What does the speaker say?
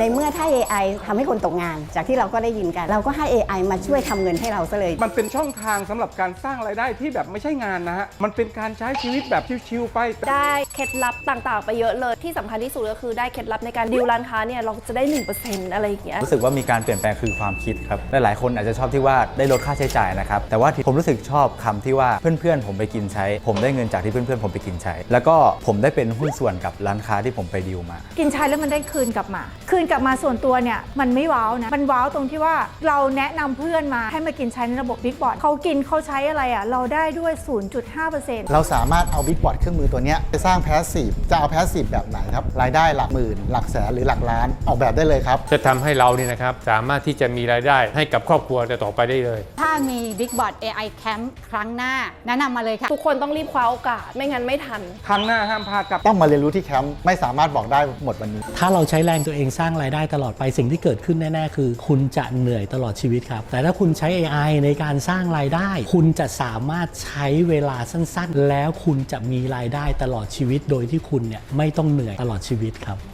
ในเมื่อถ้า AI ทำให้คนตกงาน จากที่เราก็ได้ยินกัน เราก็ให้ AI มาช่วยทำเงินให้เราซะเลย มันเป็นช่องทางสำหรับการสร้างรายได้ที่แบบไม่ใช่งานนะฮะ มันเป็นการใช้ชีวิตแบบชิวๆไป ได้เคล็ดลับต่างๆ ไปเยอะเลย ที่สำคัญที่สุดก็คือได้เคล็ดลับในการดีลร้านค้าเนี่ยเราจะได้ 1%อะไรอย่างเงี้ย รู้สึกว่ามีการเปลี่ยนแปลงคือความคิดครับ หลายๆคนอาจจะชอบที่ว่าได้ลดค่าใช้จ่ายนะครับ แต่ว่าที่ผมรู้สึกชอบคำที่ว่าเพื่อนๆ ผมไปกินใช้ ผมได้เงินจากที่เพื่อนๆ ผมไปกินใช้ แล้วก็ผมได้เป็นหุ้นส่วนกับร้านค้าที่ผมไปดีลมา กินใช้แล้วมันได้คืนกลับมาคืนกลับมาส่วนตัวเนี่ยมันไม่ว้าวนะ มันว้าวตรงที่ว่าเราแนะนำเพื่อนมาให้มากินใช้ในระบบ Big b o t เขากินเขาใช้อะไรอะเราได้ด้วย 0.5%เราสามารถเอาบิ๊กบอร์ดเครื่องมือตัวเนี้ยไปสร้างแพสซีฟจะเอาแพสซีฟแบบไหนครับรายได้หลักหมื่น หลักแสนหรือหลักล้านออกแบบได้เลยครับจะทำให้เราเนี่ยนะครับสามารถที่จะมีรายได้ให้กับครอบครัวต่อไปได้เลย ถ้ามี Big b o t AI Camp ครั้งหน้าแนะนำมาเลยค่ะ ทุกคนต้องรีบคว้าโอกาส ไม่งั้นไม่ทัน ครั้งหน้าห้ามพลาดกับต้องมาเรียนรู้ที่แคมป์ไม่สามารถบอกได้หมดวันนี้ ถ้าเราใช้แรงตัวเองสร้างรายได้ตลอดไปสิ่งที่เกิดขึ้นแน่ๆ คือ คุณจะเหนื่อยตลอดชีวิตครับ แต่ถ้าคุณใช้ AI ในการสร้างรายได้ คุณจะสามารถใช้เวลาสั้นๆ แล้วคุณจะมีรายได้ตลอดชีวิต โดยที่คุณเนี่ยไม่ต้องเหนื่อยตลอดชีวิตครับ